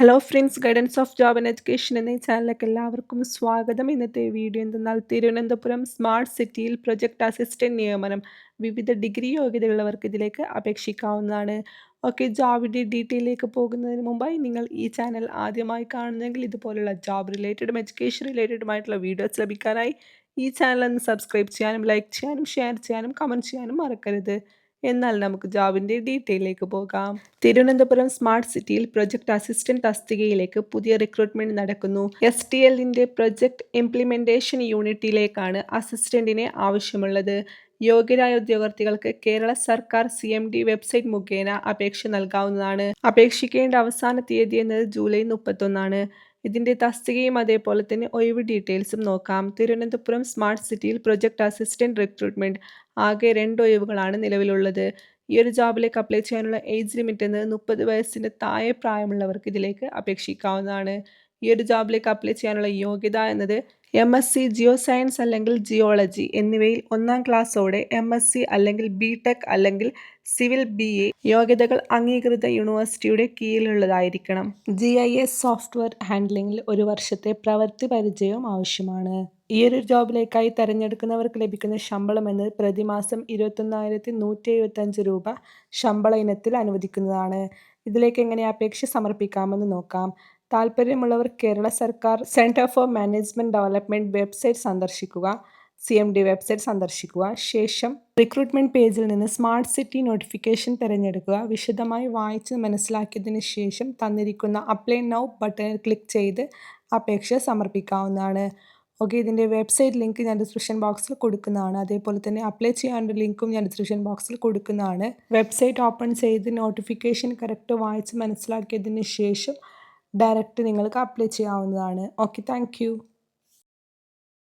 Hello friends guidance of job and education എന്നീ ചാനലിലേക്ക് എല്ലാവർക്കും സ്വാഗതം. ഇന്നത്തെ വീഡിയോ എന്തെന്നാൽ തിരുവനന്തപുരം സ്മാർട്ട് സിറ്റിയിൽ പ്രൊജക്ട് അസിസ്റ്റന്റ് നിയമനം വിവിധ ഡിഗ്രി യോഗ്യതയുള്ളവർക്ക് ഇതിലേക്ക് അപേക്ഷിക്കാവുന്നതാണ്. ഓക്കെ ജോബിന്റെ ഡീറ്റെയിലേക്ക് പോകുന്നതിന് മുമ്പായി നിങ്ങൾ ഈ ചാനൽ ആദ്യമായി കാണുന്നെങ്കിൽ ഇതുപോലുള്ള ജോബ് റിലേറ്റഡും എഡ്യൂക്കേഷൻ റിലേറ്റഡുമായിട്ടുള്ള വീഡിയോസ് ലഭിക്കാനായി ഈ ചാനൽ ഒന്ന് സബ്സ്ക്രൈബ് ചെയ്യാനും ലൈക്ക് ചെയ്യാനും ഷെയർ ചെയ്യാനും കമന്റ് ചെയ്യാനും മറക്കരുത്. എന്നാൽ നമുക്ക് ജോബിന്റെ ഡീറ്റെയിലേക്ക് പോകാം. തിരുവനന്തപുരം സ്മാർട്ട് സിറ്റിയിൽ പ്രൊജക്ട് അസിസ്റ്റന്റ് തസ്തികയിലേക്ക് പുതിയ റിക്രൂട്ട്മെന്റ് നടക്കുന്നു. എസ് ടി എല്ലിന്റെ പ്രൊജക്ട് ഇംപ്ലിമെന്റേഷൻ യൂണിറ്റിലേക്കാണ് അസിസ്റ്റന്റിനെ ആവശ്യമുള്ളത്. യോഗ്യരായ ഉദ്യോഗാർത്ഥികൾക്ക് കേരള സർക്കാർ സി എം ഡി വെബ്സൈറ്റ് മുഖേന അപേക്ഷ നൽകാവുന്നതാണ്. അപേക്ഷിക്കേണ്ട അവസാന തീയതി എന്നത് ജൂലൈ മുപ്പത്തൊന്നാണ്. ഇതിന്റെ തസ്തികയും അതേപോലെ തന്നെ ഒഴിവ് ഡീറ്റെയിൽസും നോക്കാം. തിരുവനന്തപുരം സ്മാർട്ട് സിറ്റിയിൽ പ്രൊജക്ട് അസിസ്റ്റന്റ് റിക്രൂട്ട്മെന്റ് ആകെ രണ്ട് ഒഴിവുകളാണ് നിലവിലുള്ളത്. ഈ ഒരു ജോബിലേക്ക് അപ്ലൈ ചെയ്യാനുള്ള ഏജ് ലിമിറ്റ് എന്നത് മുപ്പത് വയസ്സിന് താഴെ പ്രായമുള്ളവർക്ക് ഇതിലേക്ക് അപേക്ഷിക്കാവുന്നതാണ്. ഈ ഒരു ജോബിലേക്ക് അപ്ലൈ ചെയ്യാനുള്ള യോഗ്യത എന്നത് M S C geo science അല്ലെങ്കിൽ ജിയോളജി എന്നിവയിൽ ഒന്നാം ക്ലാസ്സോടെ എം എസ് സി അല്ലെങ്കിൽ ബി ടെക് അല്ലെങ്കിൽ സിവിൽ ബി എ യോഗ്യതകൾ അംഗീകൃത യൂണിവേഴ്സിറ്റിയുടെ കീഴിലുള്ളതായിരിക്കണം. ജി ഐ എസ് സോഫ്റ്റ്വെയർ ഹാൻഡ്ലിംഗിൽ ഒരു വർഷത്തെ പ്രവൃത്തി പരിചയവും ആവശ്യമാണ്. ഈ ഒരു ജോബിലേക്കായി തിരഞ്ഞെടുക്കുന്നവർക്ക് ലഭിക്കുന്ന ശമ്പളം എന്നത് പ്രതിമാസം ഇരുപത്തൊന്നായിരത്തി നൂറ്റി എഴുപത്തഞ്ച് രൂപ ശമ്പള ഇനത്തിൽ അനുവദിക്കുന്നതാണ്. ഇതിലേക്ക് എങ്ങനെ അപേക്ഷ സമർപ്പിക്കാമെന്ന് നോക്കാം. താല്പര്യമുള്ളവർ കേരള സർക്കാർ centre for management development website സന്ദർശിക്കുക സി എം ഡി വെബ്സൈറ്റ് സന്ദർശിക്കുക. ശേഷം റിക്രൂട്ട്മെന്റ് പേജിൽ നിന്ന് സ്മാർട്ട് സിറ്റി നോട്ടിഫിക്കേഷൻ തിരഞ്ഞെടുക്കുക. വിശദമായി വായിച്ച് മനസ്സിലാക്കിയതിന് ശേഷം തന്നിരിക്കുന്ന അപ്ലൈ നൗ ബട്ടണിൽ ക്ലിക്ക് ചെയ്ത് അപേക്ഷ സമർപ്പിക്കാവുന്നതാണ്. ഓക്കെ ഇതിന്റെ വെബ്സൈറ്റ് ലിങ്ക് ഞാൻ ഡിസ്ക്രിപ്ഷൻ ബോക്സിൽ കൊടുക്കുന്നതാണ്. അതേപോലെ തന്നെ അപ്ലൈ ചെയ്യാനുള്ള ലിങ്കും ഞാൻ ഡിസ്ക്രിപ്ഷൻ ബോക്സിൽ കൊടുക്കുന്നതാണ്. വെബ്സൈറ്റ് ഓപ്പൺ ചെയ്ത് നോട്ടിഫിക്കേഷൻ കറക്റ്റ് വായിച്ച് മനസ്സിലാക്കിയതിന് ശേഷം ഡയറക്റ്റ് നിങ്ങൾക്ക് അപ്ലൈ ചെയ്യാവുന്നതാണ്. Okay thank